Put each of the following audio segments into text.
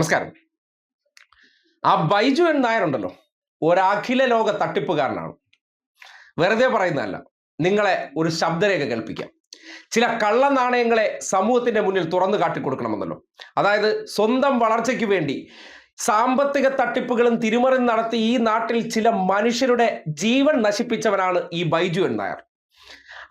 നമസ്കാരം. ആ ബൈജു എൻ നായർ ഉണ്ടല്ലോ. ഒരഖില ലോക തട്ടിപ്പുകാരനാണ്. വെറുതെ പറയുന്നതല്ല. നിങ്ങളെ ഒരു ശബ്ദരേഖ കേൾപ്പിക്കാം. ചില കള്ള നാണയങ്ങളെ സമൂഹത്തിന്റെ മുന്നിൽ തുറന്നു കാട്ടിക്കൊടുക്കണമെന്നല്ലോ. അതായത് സ്വന്തം വളർച്ചയ്ക്ക് വേണ്ടി സാമ്പത്തിക തട്ടിപ്പുകളും തിരിമറി നടത്തി ഈ നാട്ടിൽ ചില മനുഷ്യരുടെ ജീവൻ നശിപ്പിച്ചവനാണ് ഈ ബൈജു എൻ നായർ.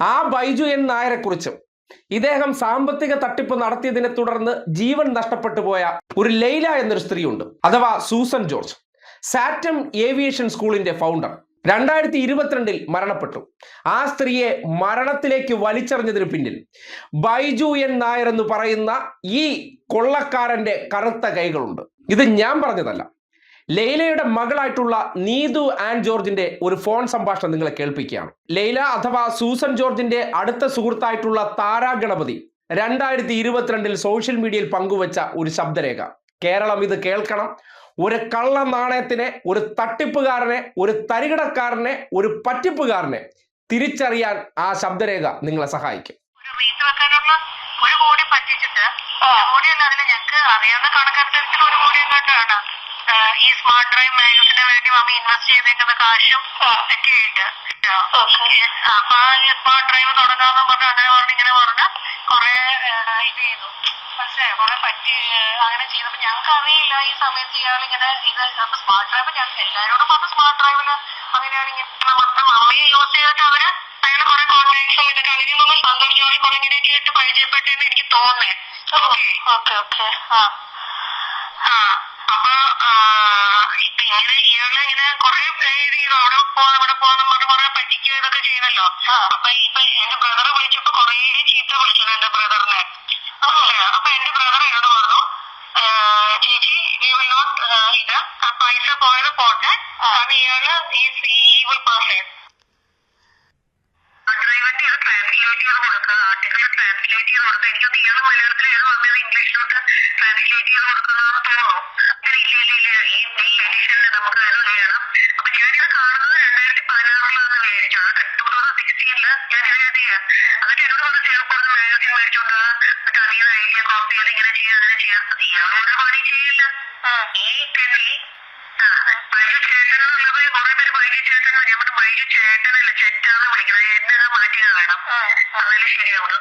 ആ ബൈജു എൻ നായരെ കുറിച്ചും ഇദ്ദേഹം സാമ്പത്തിക തട്ടിപ്പ് നടത്തിയതിനെ തുടർന്ന് ജീവൻ നഷ്ടപ്പെട്ടു പോയ ഒരു ലൈല എന്നൊരു സ്ത്രീയുണ്ട്. അഥവാ സൂസൻ ജോർജ്. സാറ്റം ഏവിയേഷൻ സ്കൂളിന്റെ ഫൗണ്ടർ രണ്ടായിരത്തി ഇരുപത്തിരണ്ടിൽ മരണപ്പെട്ടു. ആ സ്ത്രീയെ മരണത്തിലേക്ക് വലിച്ചെറിഞ്ഞതിന് പിന്നിൽ ബൈജു എൻ നായർ എന്ന് പറയുന്ന ഈ കൊള്ളക്കാരന്റെ കറുത്ത കൈകളുണ്ട്. ഇത് ഞാൻ പറഞ്ഞതല്ല. ലൈലയുടെ മകളായിട്ടുള്ള നീതു ആൻഡ് ജോർജിന്റെ ഒരു ഫോൺ സംഭാഷണം നിങ്ങളെ കേൾപ്പിക്കുകയാണ്. ലൈല അഥവാ സൂസൻ ജോർജിന്റെ അടുത്ത സുഹൃത്തായിട്ടുള്ള താരാ ഗണപതി രണ്ടായിരത്തി ഇരുപത്തിരണ്ടിൽ സോഷ്യൽ മീഡിയയിൽ പങ്കുവച്ച ഒരു ശബ്ദരേഖ. കേരളം ഇത് കേൾക്കണം. ഒരു കള്ള നാണയത്തിനെ ഒരു തട്ടിപ്പുകാരനെ ഒരു തരികിടക്കാരനെ ഒരു പറ്റിപ്പുകാരനെ തിരിച്ചറിയാൻ ആ ശബ്ദരേഖ നിങ്ങളെ സഹായിക്കും. ഒരു കോടി പറ്റിച്ചിട്ട് ഞങ്ങൾക്ക് അറിയാവുന്ന കണക്കനുസരിച്ചിട്ട് ഒരു കോടി ഈ സ്മാർട്ട് ഡ്രൈവ് മാഗസിന് വേണ്ടി മമ്മി ഇൻവെസ്റ്റ് ചെയ്തേക്കുന്ന കാശും പറ്റിയിട്ട് അപ്പൊ ആ ഈ സ്മാർട്ട് ഡ്രൈവ് തുടങ്ങാന്ന് പറഞ്ഞ അങ്ങനെ പറഞ്ഞ് ഇങ്ങനെ പറഞ്ഞ കുറെ ഇത് ചെയ്തു. മനസ്സിലായോ? കുറെ പറ്റി അങ്ങനെ ചെയ്തപ്പോ ഞങ്ങൾക്ക് അറിയില്ല ഈ സമയത്ത് ഇയാൾ ഇങ്ങനെ ഇത് അപ്പൊ സ്മാർട്ട് ഡ്രൈവ് ഞാൻ എല്ലാരോടും പറഞ്ഞു സ്മാർട്ട് ഡ്രൈവിൽ അങ്ങനെയാണ് ഇങ്ങനെ പറഞ്ഞു മമ്മിയെ യൂസ് ചെയ്തിട്ട് അവർ അയാൾ കുറെ കോൺടാക്ട്സ് എന്നിട്ട് അതിൽ നിന്ന് സന്തോഷ് ജോലി കുറെ ഇങ്ങനെയൊക്കെ ആയിട്ട് പരിചയപ്പെട്ടെന്ന് എനിക്ക് തോന്നേ ഓക്കെ ഓക്കെ ഓക്കെ ആ. ആ അപ്പൊ ഇങ്ങനെ ഇയാൾ ഇങ്ങനെ കൊറേ ഇത് അവിടെ പോവാ ഇവിടെ പോവാന്ന് പറഞ്ഞ് കൊറേ പറ്റിക്കുക ഇതൊക്കെ ചെയ്തല്ലോ. അപ്പൊ ഇപ്പൊ എന്റെ ബ്രദറെ വിളിച്ചപ്പോ കൊറേ ചീത്ത വിളിച്ചു എന്റെ ബ്രദറിനെ അപ്പൊ എന്റെ ബ്രദർ എന്നോട് പറഞ്ഞു ചേച്ചി വി വിൽ നോട്ട് ഇത് ആ പൈസ പോയത് പോട്ടെ. കാരണം ഇയാൾ ഈവിൾ പേഴ്സൺ ഡ്രൈവറിന്റെ ഇത് ട്രാൻസ്ലേറ്റ് ചെയ്ത് കൊടുക്കുക ആർട്ടിക്കിൾ ട്രാൻസ്ലേറ്റ് ചെയ്ത് കൊടുക്കുക എനിക്കൊന്ന് ഇയാൾ മലയാളത്തിൽ ഏത് വന്നത് ഇംഗ്ലീഷിലോട്ട് ട്രാൻസ്ലേറ്റ് ചെയ്ത് കൊടുക്കുന്നതെന്ന് തോന്നുന്നു. എന്നിട്ട് എന്നോട് വന്ന് ചേർക്കുന്ന മാഗസിൻ മേടിച്ചോണ്ട്. എന്നിട്ട് അതിൽ നിന്ന് ഐഡിയ കോപ്പി ചെയ്ത് ഇങ്ങനെ ചെയ്യാം അങ്ങനെ ചെയ്യാം. ഇയാളോട് പണി ചെയ്യില്ല. ഈ കെണി മൈജു ചേട്ടൻ എന്നുള്ളത് കുറെ പേര് മൈജു ചേട്ടൻ ഞാൻ പറഞ്ഞു മൈജു ചേട്ടനല്ല ചേട്ടാന്ന് വിളിക്കുന്നത്. എന്നെ മാറ്റിയത് വേണം എന്നാലേ ശരിയാവുള്ളൂ.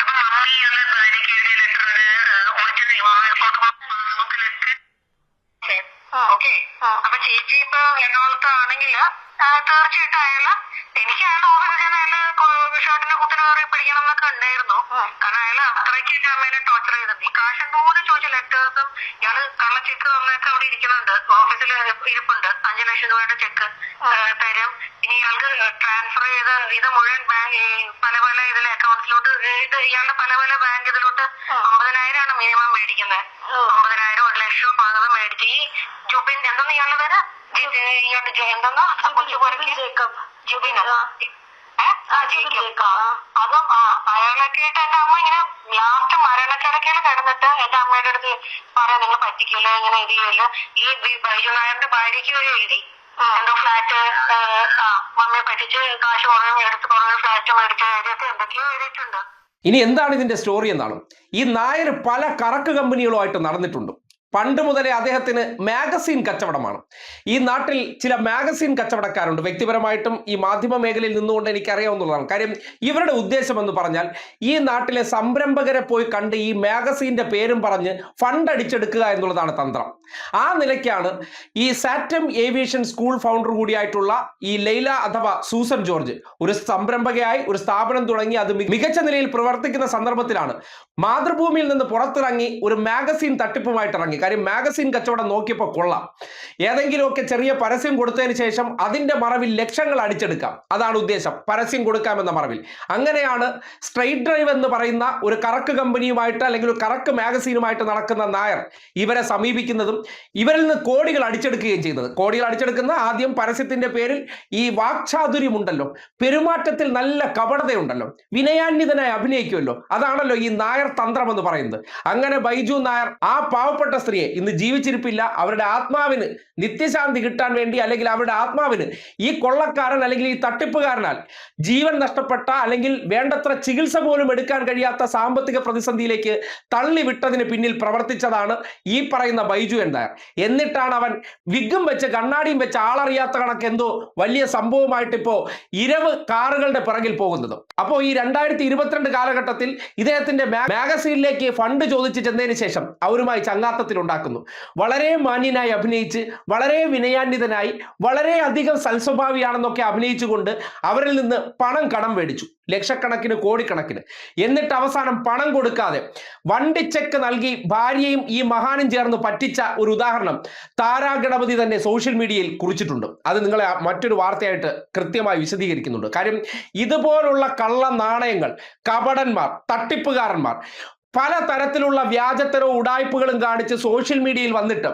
അപ്പൊ മമ്മി അത് ഭാര്യയ്ക്ക് എഴുതിയ ലെറ്ററിന് ഒറിജിനൽ പാസ്ബുക്കിലൊക്കെ ഓക്കെ അപ്പൊ ചേച്ചി ഇപ്പൊ എറണാകുളത്ത് ആണെങ്കിൽ തീർച്ചയായിട്ടും അയാൾ എനിക്ക് അയാളുടെ തോന്നുന്നത് ഞാൻ അയാൾ ഷർട്ടിനെ കുത്തിനെ കയറി പിടിക്കണം എന്നൊക്കെ ഉണ്ടായിരുന്നു. കാരണം അയാൾ അത്രയ്ക്ക് അമ്മേനെ ടോർച്ചർ ചെയ്തിട്ടുണ്ട് ഈ കാശ് പോലും ചോദിച്ച ലെറ്റേഴ്സും ഇയാൾ കള്ള ചെക്ക് തന്നൊക്കെ അവിടെ ഇരിക്കുന്നുണ്ട്. ഓഫീസിൽ ഇരിപ്പുണ്ട്. അഞ്ചു ലക്ഷം രൂപയുടെ ചെക്ക് തരും. ഇനി ഇയാൾക്ക് ട്രാൻസ്ഫർ ചെയ്ത് ഇത് മുഴുവൻ ബാങ്ക് പല പല ഇതിലെ അക്കൗണ്ട്സിലോട്ട് ഇത് ഇയാളുടെ പല പല ബാങ്ക് ഇതിലോട്ട് അമ്പതിനായിരമാണ് മിനിമം മേടിക്കുന്നത് അമ്പതിനായിരം ഒരു ലക്ഷം പകുതി മേടിച്ച്. ഈ ജുബിൻ എന്തെന്ന് ഇയാളുടെ പേര്? ജി- ഇയാളുടെ ജു- എന്തെന്നാ കൊച്ചു പോരക്ക്. ജുബിനോ. ജേക്കബ്. അതും ആ എന്റെ അമ്മ ഇങ്ങനെ ലാസ്റ്റ് മരണക്കിടക്കയിൽ കിടന്നിട്ട് എന്റെ അമ്മയുടെ അടുത്ത് പറയാം നിങ്ങൾ പറ്റിക്കില്ല ഇങ്ങനെ ഇത് ചെയ്യില്ല ഈ ബൈജു നായരുടെ ഭാര്യയ്ക്ക് ഒരു എഴുതി. എന്തോ ഫ്ലാറ്റ് ആ മമ്മിയെ പറ്റിച്ച് കാശ് കുറേ എടുത്ത് കുറേ ഫ്ലാറ്റ് മേടിച്ച് എഴുതിയൊക്കെ എന്തൊക്കെയോ എഴുതിയിട്ടുണ്ട്. ഇനി എന്താണ് ഇതിന്റെ സ്റ്റോറി എന്നാണ്? ഈ നായർ പല കറക്ക് കമ്പനികളുമായിട്ട് നടന്നിട്ടുണ്ട്. പണ്ട് മുതലേ അദ്ദേഹത്തിന് മാഗസീൻ കച്ചവടമാണ്. ഈ നാട്ടിൽ ചില മാഗസീൻ കച്ചവടക്കാരുണ്ട്. വ്യക്തിപരമായിട്ടും ഈ മാധ്യമ മേഖലയിൽ നിന്നുകൊണ്ട് എനിക്കറിയാവുന്നതാണ്. കാര്യം ഇവരുടെ ഉദ്ദേശം എന്ന് പറഞ്ഞാൽ ഈ നാട്ടിലെ സംരംഭകരെ പോയി കണ്ട് ഈ മാഗസീന്റെ പേരും പറഞ്ഞ് ഫണ്ട് അടിച്ചെടുക്കുക എന്നുള്ളതാണ് തന്ത്രം. ആ നിലയ്ക്കാണ് ഈ സാറ്റം ഏവിയേഷൻ സ്കൂൾ ഫൗണ്ടർ കൂടിയായിട്ടുള്ള ഈ ലൈല അഥവാ സൂസൻ ജോർജ് ഒരു സംരംഭകയായി ഒരു സ്ഥാപനം തുടങ്ങി അത് മികച്ച നിലയിൽ പ്രവർത്തിക്കുന്ന സന്ദർഭത്തിലാണ്. മാതൃഭൂമിയിൽ നിന്ന് പുറത്തിറങ്ങി ഒരു മാഗസിൻ തട്ടിപ്പുമായിട്ട് ഇറങ്ങി കാര്യം മാഗസിൻ കച്ചവടം നോക്കിയപ്പോൾ കൊള്ളാം. ഏതെങ്കിലുമൊക്കെ ചെറിയ പരസ്യം കൊടുത്തതിന് ശേഷം അതിന്റെ മറവിൽ ലക്ഷങ്ങൾ അടിച്ചെടുക്കാം. അതാണ് ഉദ്ദേശം. പരസ്യം കൊടുക്കാമെന്ന മറവിൽ. അങ്ങനെയാണ് സ്ട്രൈറ്റ് ഡ്രൈവ് എന്ന് പറയുന്ന ഒരു കറക്ക് കമ്പനിയുമായിട്ട് അല്ലെങ്കിൽ ഒരു കറക്ക് മാഗസീനുമായിട്ട് നടക്കുന്ന നായർ ഇവരെ സമീപിക്കുന്നതും ഇവരിൽ നിന്ന് കോടികൾ അടിച്ചെടുക്കുകയും ചെയ്യുന്നത് കോടികൾ അടിച്ചെടുക്കുന്ന ആദ്യം പരസ്യത്തിന്റെ പേരിൽ ഈ വാക്ചാതുര്യമുണ്ടല്ലോ. പെരുമാറ്റത്തിൽ നല്ല കപടതയുണ്ടല്ലോ. വിനയാന്വിതനായി അഭിനയിക്കുമല്ലോ. അതാണല്ലോ ഈ നായർ തന്ത്രം എന്ന് പറയുന്നത്. അങ്ങനെ ബൈജു നായർ ആ പാവപ്പെട്ട സ്ത്രീ സ്ത്രീയെ ഇന്ന് ജീവിച്ചിരിപ്പില്ല. അവരുടെ ആത്മാവിന് നിത്യശാന്തി കിട്ടാൻ വേണ്ടി അല്ലെങ്കിൽ അവരുടെ ആത്മാവിന് ഈ കൊള്ളക്കാരൻ അല്ലെങ്കിൽ ഈ തട്ടിപ്പുകാരനാൽ ജീവൻ നഷ്ടപ്പെട്ട അല്ലെങ്കിൽ വേണ്ടത്ര ചികിത്സ പോലും എടുക്കാൻ കഴിയാത്ത സാമ്പത്തിക പ്രതിസന്ധിയിലേക്ക് തള്ളിവിട്ടതിന് പിന്നിൽ പ്രവർത്തിച്ചതാണ് ഈ പറയുന്ന ബൈജു എന്താ എന്നിട്ടാണ് അവൻ വിഗും വെച്ച് കണ്ണാടിയും വെച്ച് ആളറിയാത്ത കണക്ക് എന്തോ വലിയ സംഭവമായിട്ട് ഇപ്പോ ഇരവ് കാറുകളുടെ പിറകിൽ പോകുന്നത്. അപ്പോൾ ഈ രണ്ടായിരത്തി ഇരുപത്തിരണ്ട് കാലഘട്ടത്തിൽ ഇദ്ദേഹത്തിന്റെ മാഗസീനിലേക്ക് ഫണ്ട് ചോദിച്ചു ചെന്നതിന് ശേഷം അവരുമായി ചങ്ങാത്തത്തിൽ ഉണ്ടാക്കുന്നു വളരെ മാന്യനായി അഭിനയിച്ച് വളരെ വിനയാന്വിതനായി വളരെ അധികം സൽസ്വഭാവിയാണെന്നൊക്കെ അഭിനയിച്ചുകൊണ്ട് അവരിൽ നിന്ന് പണം കടം മേടിച്ചു. ലക്ഷക്കണക്കിന് കോടിക്കണക്കിന്. എന്നിട്ട് അവസാനം പണം കൊടുക്കാതെ വണ്ടി ചെക്ക് നൽകി ഭാര്യയും ഈ മഹാനും ചേർന്ന് പറ്റിച്ച ഒരു ഉദാഹരണം താരാ ഗണപതി തന്നെ സോഷ്യൽ മീഡിയയിൽ കുറിച്ചിട്ടുണ്ട്. അത് നിങ്ങളെ മറ്റൊരു വാർത്തയായിട്ട് കൃത്യമായി വിശദീകരിക്കുന്നുണ്ട്. കാര്യം ഇതുപോലുള്ള കള്ള നാണയങ്ങൾ കപടന്മാർ തട്ടിപ്പുകാരന്മാർ പല തരത്തിലുള്ള വ്യാജത്തരവും ഉടായ്പകളും കാണിച്ച് സോഷ്യൽ മീഡിയയിൽ വന്നിട്ട്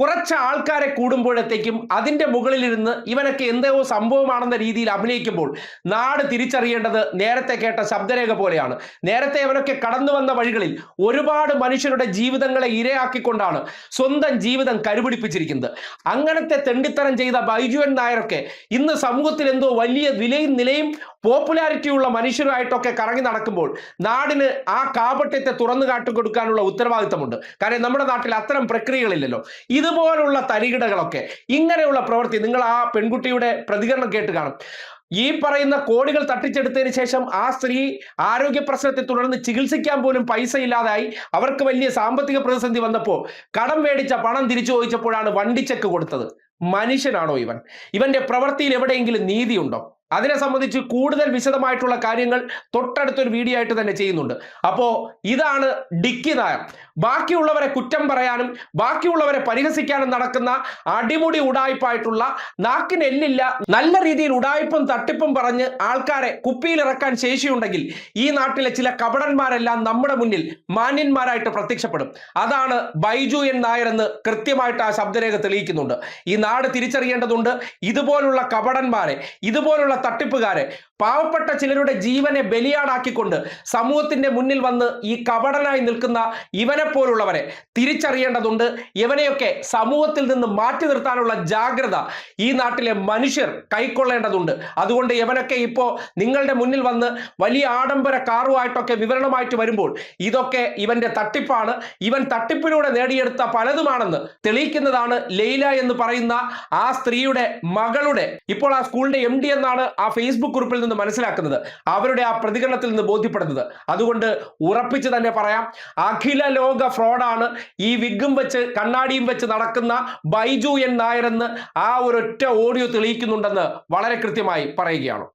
കുറച്ച് ആൾക്കാരെ കൂടുമ്പോഴത്തേക്കും അതിന്റെ മുകളിലിരുന്ന് ഇവനൊക്കെ എന്തോ സംഭവമാണെന്ന രീതിയിൽ അഭിനയിക്കുമ്പോൾ നാട് തിരിച്ചറിയേണ്ടത് നേരത്തെ കേട്ട ശബ്ദരേഖ പോലെയാണ്. നേരത്തെ ഇവനൊക്കെ കടന്നു വന്ന വഴികളിൽ ഒരുപാട് മനുഷ്യരുടെ ജീവിതങ്ങളെ ഇരയാക്കിക്കൊണ്ടാണ് സ്വന്തം ജീവിതം കരുപിടിപ്പിച്ചിരിക്കുന്നത്. അങ്ങനത്തെ തെണ്ടിത്തരം ചെയ്ത ബൈജുവൻ നായരൊക്കെ ഇന്ന് സമൂഹത്തിൽ എന്തോ വലിയ വിലയും നിലയും പോപ്പുലാരിറ്റിയുള്ള മനുഷ്യരുമായിട്ടൊക്കെ കറങ്ങി നടക്കുമ്പോൾ നാടിന് ആ കാപട്യത്തെ തുറന്നു കാട്ടിക്കൊടുക്കാനുള്ള ഉത്തരവാദിത്തമുണ്ട്. കാരണം നമ്മുടെ നാട്ടിൽ അത്തരം പ്രക്രിയകളില്ലല്ലോ. ഇതുപോലുള്ള തരികിടകളൊക്കെ ഇങ്ങനെയുള്ള പ്രവൃത്തി നിങ്ങൾ ആ പെൺകുട്ടിയുടെ പ്രതികരണം കേട്ട് കാണും. ഈ പറയുന്ന കോടികൾ തട്ടിച്ചെടുത്തതിന് ശേഷം ആ സ്ത്രീ ആരോഗ്യ പ്രശ്നത്തെ തുടർന്ന് ചികിത്സിക്കാൻ പോലും പൈസ ഇല്ലാതായി അവർക്ക് വലിയ സാമ്പത്തിക പ്രതിസന്ധി വന്നപ്പോൾ കടം മേടിച്ച പണം തിരിച്ചു ചോദിച്ചപ്പോഴാണ് വണ്ടി ചെക്ക് കൊടുത്തത്. മനുഷ്യനാണോ ഇവൻ? ഇവന്റെ പ്രവൃത്തിയിൽ എവിടെയെങ്കിലും നീതിയുണ്ടോ? അതിനെ സംബന്ധിച്ച് കൂടുതൽ വിശദമായിട്ടുള്ള കാര്യങ്ങൾ തൊട്ടടുത്തൊരു വീഡിയോ ആയിട്ട് തന്നെ ചെയ്യുന്നുണ്ട്. അപ്പോ ഇതാണ് ഡിക്കി നായർ. ബാക്കിയുള്ളവരെ കുറ്റം പറയാനും ബാക്കിയുള്ളവരെ പരിഹസിക്കാനും നടക്കുന്ന അടിമുടി ഉടായ്പായിട്ടുള്ള നാക്കിന് എല്ലില്ല നല്ല രീതിയിൽ ഉടായ്പും തട്ടിപ്പും പറഞ്ഞ് ആൾക്കാരെ കുപ്പിയിലിറക്കാൻ ശേഷിയുണ്ടെങ്കിൽ ഈ നാട്ടിലെ ചില കപടന്മാരെല്ലാം നമ്മുടെ മുന്നിൽ മാന്യന്മാരായിട്ട് പ്രത്യക്ഷപ്പെടും. അതാണ് ബൈജു എൻ നായർ എന്ന് കൃത്യമായിട്ട് ആ ശബ്ദരേഖ തെളിയിക്കുന്നുണ്ട്. ഈ നാട് തിരിച്ചറിയേണ്ടതുണ്ട്. ഇതുപോലുള്ള കപടന്മാരെ ഇതുപോലുള്ള തട്ടിപ്പുകാരെ. പാവപ്പെട്ട ചിലരുടെ ജീവനെ ബലിയാടാക്കിക്കൊണ്ട് സമൂഹത്തിന്റെ മുന്നിൽ വന്ന് ഈ കപടനായി നിൽക്കുന്ന ഇവനെ പോലുള്ളവരെ തിരിച്ചറിയേണ്ടതുണ്ട്. ഇവനെയൊക്കെ സമൂഹത്തിൽ നിന്ന് മാറ്റി നിർത്താനുള്ള ജാഗ്രത ഈ നാട്ടിലെ മനുഷ്യർ കൈക്കൊള്ളേണ്ടതുണ്ട്. അതുകൊണ്ട് ഇവനൊക്കെ ഇപ്പോൾ നിങ്ങളുടെ മുന്നിൽ വന്ന് വലിയ ആഡംബര കാറുമായിട്ടൊക്കെ വിവരണമായിട്ട് വരുമ്പോൾ ഇതൊക്കെ ഇവന്റെ തട്ടിപ്പാണ്. ഇവൻ തട്ടിപ്പിലൂടെ നേടിയെടുത്ത പലതുമാണെന്ന് തെളിയിക്കുന്നതാണ് ലൈല എന്ന് പറയുന്ന ആ സ്ത്രീയുടെ മകളുടെ. ഇപ്പോൾ ആ സ്കൂളിന്റെ എം ഡി എന്നാണ് ആ ഫേസ്ബുക്ക് ഗ്രൂപ്പിൽ നിന്ന് മനസ്സിലാക്കുന്നത് അവരുടെ ആ പ്രതികരണത്തിൽ നിന്ന് ബോധ്യപ്പെടുന്നത്. അതുകൊണ്ട് ഉറപ്പിച്ച് തന്നെ പറയാം അഖില ലോക ഫ്രോഡാണ് ഈ വിഗും വെച്ച് കണ്ണാടിയും വെച്ച് നടക്കുന്ന ബൈജു എൻ നായർ എന്ന് ആ ഒരൊറ്റ ഓഡിയോ തെളിയിക്കുന്നുണ്ടെന്ന് വളരെ കൃത്യമായി പറയുകയാണ്.